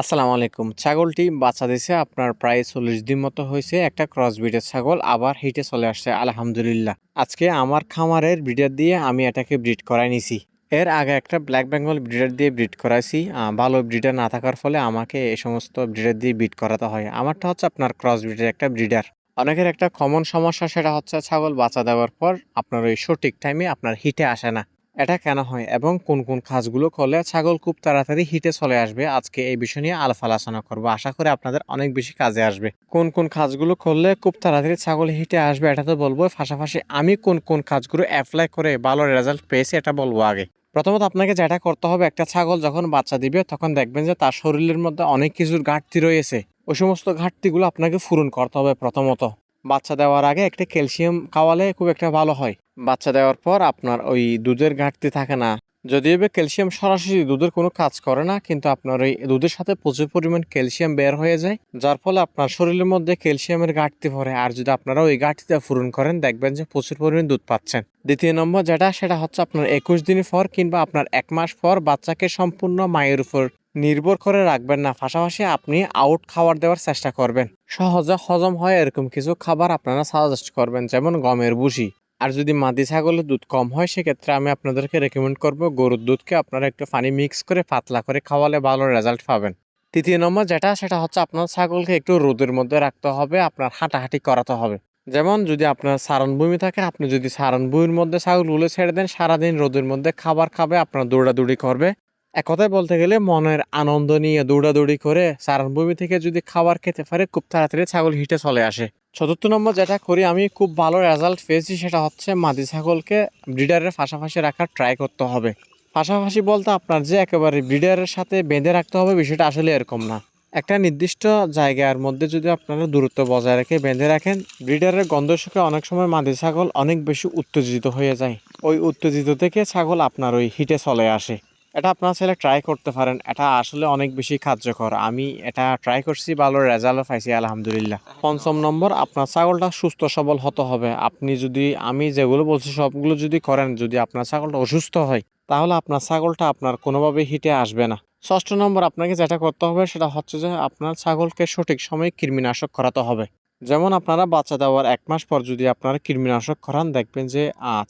আসসালামু আলাইকুম। ছাগলটি বাচ্চা দিছে, আপনার প্রায় চল্লিশ দিন মতো হয়েছে একটা ক্রস ব্রিডের ছাগল, আবার হিটে চলে আসছে, আলহামদুলিল্লাহ। আজকে আমার খামারের ব্রিডার দিয়ে আমি এটাকে ব্রিড করাই নিছি। এর আগে একটা ব্ল্যাক বেঙ্গল ব্রিডার দিয়ে ব্রিড করাইছি ভালো ব্রিডার না থাকার ফলে আমাকে এই সমস্ত ব্রিডার দিয়ে ব্রিড করাতে হয়। আমারটা হচ্ছে আপনার ক্রস ব্রিডের একটা ব্রিডার অনেকের একটা কমন সমস্যা, সেটা হচ্ছে ছাগল বাচ্চা দেওয়ার পর আপনার ওই সঠিক টাইমে আপনার হিটে আসে না। এটা কেন হয় এবং কোন কোন কাজগুলো করলে ছাগল খুব তাড়াতাড়ি হিটে চলে আসবে, আজকে এই বিষয় নিয়ে আলাপ আলোচনা করব। আশা করি আপনাদের অনেক বেশি কাজে আসবে। কোন কোন কাজগুলো করলে খুব তাড়াতাড়ি ছাগল হিটে আসবে এটা তো বলব। পাশাপাশি আমি কোন কোন কাজগুলো অ্যাপ্লাই করে ভালো রেজাল্ট পেয়েছি এটা বলব আগে। প্রথমত আপনাকে যেটা করতে হবে, একটা ছাগল যখন বাচ্চা দিবে তখন দেখবেন যে তার শরীরের মধ্যে অনেক কিছুর ঘাটতি রয়েছে। ওই সমস্ত ঘাটতিগুলো আপনাকে পূরণ করতে হবে প্রথমত। বাচ্চা দেওয়ার আগে একটা ক্যালসিয়াম খাওয়ালে খুব একটা ভালো হয়। বাচ্চা দেওয়ার পর আপনার ওই দুধের ঘাটতি থাকে না। যদিও বা ক্যালসিয়াম সরাসরি দুধের কোনো কাজ করে না, কিন্তু আপনার ওই দুধের সাথে প্রচুর পরিমাণ ক্যালসিয়াম বের হয়ে যায়, যার ফলে আপনার শরীরের মধ্যে ক্যালসিয়ামের ঘাটতি পড়ে। আর যদি আপনারা ওই ঘাটতিটা পূরণ করেন, দেখবেন যে প্রচুর পরিমাণ দুধ পাচ্ছেন। দ্বিতীয় নম্বর যেটা, সেটা হচ্ছে আপনার একুশ দিন পর কিংবা আপনার এক মাস পর বাচ্চাকে সম্পূর্ণ মায়ের উপর নির্ভর করে রাখবেন না। পাশাপাশি আপনি আউট খাবার দেওয়ার চেষ্টা করবেন। সহজে হজম হয় এরকম কিছু খাবার আপনারা সাজেস্ট করবেন, যেমন গমের ভুসি। আর যদি মাদি ছাগলের দুধ কম হয়, সেক্ষেত্রে আমি আপনাদেরকে রেকমেন্ড করব গরুর দুধকে আপনারা একটু পানি মিক্স করে, পাতলা করে খাওয়ালে ভালো রেজাল্ট পাবেন। তৃতীয় নম্বর যেটা, সেটা হচ্ছে আপনার ছাগলকে একটু রোদের মধ্যে রাখতে হবে, আপনার হাঁটাহাঁটি করাতে হবে। যেমন যদি আপনার সারণভূমি থাকে, আপনি যদি সারণভূমির মধ্যে ছাগলগুলো ছেড়ে দেন, সারাদিন রোদের মধ্যে খাবার খাবে, আপনার দৌড়াদৌড়ি করবে। এক কথায় বলতে গেলে মনের আনন্দ নিয়ে দৌড়াদৌড়ি করে সারণভূমি থেকে যদি খাবার খেতে পারে, খুব তাড়াতাড়ি ছাগল হিটে চলে আসে। চতুর্থ নম্বর যেটা করি, আমি খুব ভালো রেজাল্ট পেয়েছি সেটা হচ্ছে মাদি ছাগলকে ব্রিডারের পাশাপাশি রাখার ট্রাই করতে হবে। পাশাপাশি বলতে আপনার যে একেবারে ব্রিডারের সাথে বেঁধে রাখতে হবে বিষয়টা আসলে এরকম না। একটা নির্দিষ্ট জায়গার মধ্যে যদি আপনারা দূরত্ব বজায় রেখে বেঁধে রাখেন ব্রিডারের গন্ধ শুকে অনেক সময় মাদি ছাগল অনেক বেশি উত্তেজিত হয়ে যায়। ওই উত্তেজিত থেকে ছাগল আপনার ওই হিটে চলে আসে। এটা আপনার ছেলে ট্রাই করতে পারেন। এটা আসলে অনেক বেশি কার্যকর। আমি এটা ট্রাই করছি, ভালো রেজাল্টও পাইছি, আলহামদুলিল্লাহ। পঞ্চম নম্বর, আপনার ছাগলটা সুস্থ সবল হতে হবে। আপনি যদি, আমি যেগুলো বলছি, সবগুলো যদি করেন, যদি আপনার ছাগলটা অসুস্থ হয়, তাহলে আপনার ছাগলটা আপনার কোনোভাবে হিটে আসবে না। ষষ্ঠ নম্বর, আপনাকে যেটা করতে হবে, সেটা হচ্ছে যে আপনার ছাগলকে সঠিক সময়ে কৃমিনাশক করাতে হবে। যেমন আপনারা বাচ্চা দেওয়ার এক মাস পর যদি আপনারা কৃমিনাশক করান, দেখবেন যে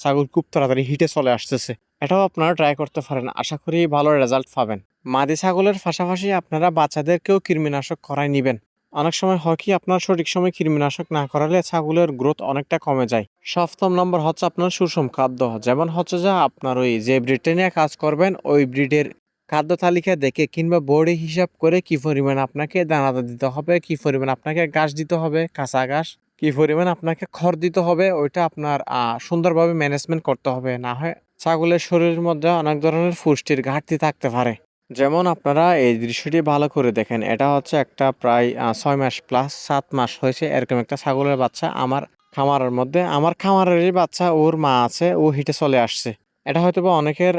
ছাগল খুব তাড়াতাড়ি হিটে চলে আসতেছে। এটাও আপনারা ট্রাই করতে পারেন। আশা করি ভালো রেজাল্ট পাবেন। মাদি ছাগলের পাশাপাশি আপনারা বাচ্চাদেরকেও কৃমিনাশক করাই নেবেন। অনেক সময় হয় কি, আপনার সঠিক সময় কৃমিনাশক না করালে ছাগলের গ্রোথ অনেকটা কমে যায়। সপ্তম নম্বর হচ্ছে আপনার সুষম খাদ্য। যেমন হচ্ছে যা আপনার ওই যে ব্রিডটা নিয়ে কাজ করবেন, ওই ব্রিডের খাদ্য তালিকা দেখে কিংবা বোর্ডে হিসাব করে কি পরিমাণ আপনাকে দানাদার দিতে হবে, কি পরিমাণ আপনাকে ঘাস দিতে হবে, কাঁচা ঘাস, কি পরিমাণ আপনাকে খড় দিতে হবে, ওইটা আপনার সুন্দরভাবে ম্যানেজমেন্ট করতে হবে। না হয় ছাগলের শরীরের মধ্যে অনেক ধরনের পুষ্টির ঘাটতি থাকতে পারে। যেমন আপনারা এই দৃশ্যটি ভালো করে দেখেন। এটা হচ্ছে একটা প্রায় ছয় মাস প্লাস সাত মাস হয়েছে এরকম একটা ছাগলের বাচ্চা আমার খামারের মধ্যে। আমার খামারেরই বাচ্চা, ওর মা আছে, ও হিটে চলে আসছে। এটা হয়তো বা অনেকের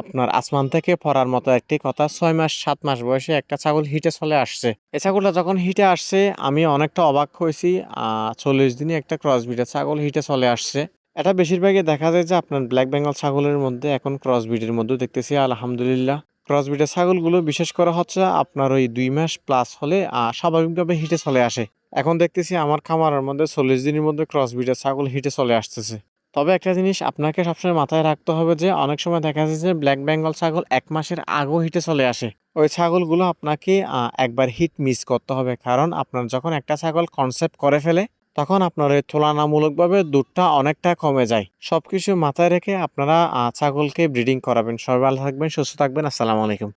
আপনার আসমান থেকে পড়ার মতো একটি কথা। ছয় মাস, সাত মাস বয়সে একটা ছাগল হিটে চলে আসছে। এই ছাগলটা যখন হিটে আসছে, আমি অনেকটা অবাক হয়েছি। চল্লিশ দিনে একটা ক্রস বিটের ছাগল হিটে চলে আসছে। এটা বেশিরভাগই দেখা যায় যে আপনার ব্ল্যাক বেঙ্গল ছাগলের মধ্যে, এখন ক্রস বিটের মধ্যে দেখতেছি, আলহামদুলিল্লাহ। ক্রস বিটের ছাগলগুলো বিশেষ করে হচ্ছে আপনার ওই দুই মাস প্লাস হলে স্বাভাবিকভাবে হিটে চলে আসে। এখন দেখতেছি আমার খামারের মধ্যে চল্লিশ দিনের মধ্যে ক্রস বিটের ছাগল হিটে চলে আসতেছে। তবে একটা জিনিস আপনাকে সবসময় মাথায় রাখতে হবে যে, অনেক সময় দেখা যায় যে ব্ল্যাক বেঙ্গল ছাগল এক মাসের আগেও হিটে চলে আসে। ওই ছাগলগুলো আপনাকে একবার হিট মিস করতে হবে। কারণ আপনার যখন একটা ছাগল কনসেপ্ট করে ফেলে তখন আপনার এই তুলনামূলকভাবে দুধটা অনেকটা কমে যায়। সব কিছু মাথায় রেখে আপনারা ছাগলকে ব্রিডিং করাবেন। সবাই ভালো থাকবেন, সুস্থ থাকবেন। আসসালামু আলাইকুম।